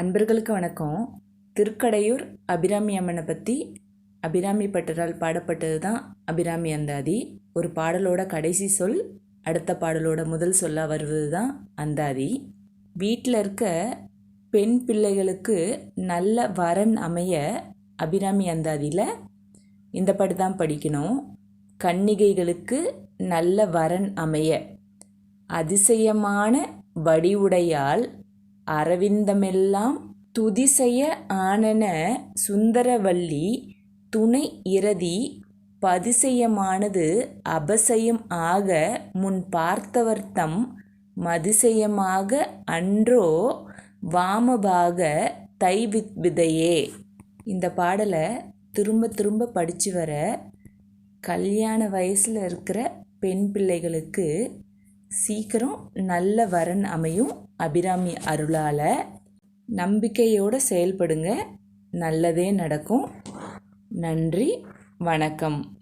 அன்பர்களுக்கு வணக்கம். திருக்கடையூர் அபிராமி அம்மனை பற்றி அபிராமி பட்டரால் பாடப்பட்டது தான் அபிராமி அந்தாதி. ஒரு பாடலோட கடைசி சொல் அடுத்த பாடலோட முதல் சொல்லாக வருவது தான் அந்தாதி. வீட்டில் இருக்க பெண் பிள்ளைகளுக்கு நல்ல வரன் அமைய அபிராமி அந்தாதியில் இந்த பாட்டு தான் படிக்கணும். கன்னிகைகளுக்கு நல்ல வரன் அமைய. அதிசயமான வடிவுடையால் அரவிந்தமெல்லாம் துதிசெய ஆனன சுந்தரவல்லி துணை இரதி பதிசயமானது அபசயம் ஆக முன் பார்த்தவர்த்தம் மதிசயமாக அன்றோ வாமபாக தைவித்விதையே. இந்த பாடலை திரும்ப திரும்ப படித்து வர கல்யாண வயசில் இருக்கிற பெண் பிள்ளைகளுக்கு சீக்கிரம் நல்ல வரன் அமையும். அபிராமி அருளால் நம்பிக்கையோடு செயல்படுங்க. நல்லதே நடக்கும். நன்றி. வணக்கம்.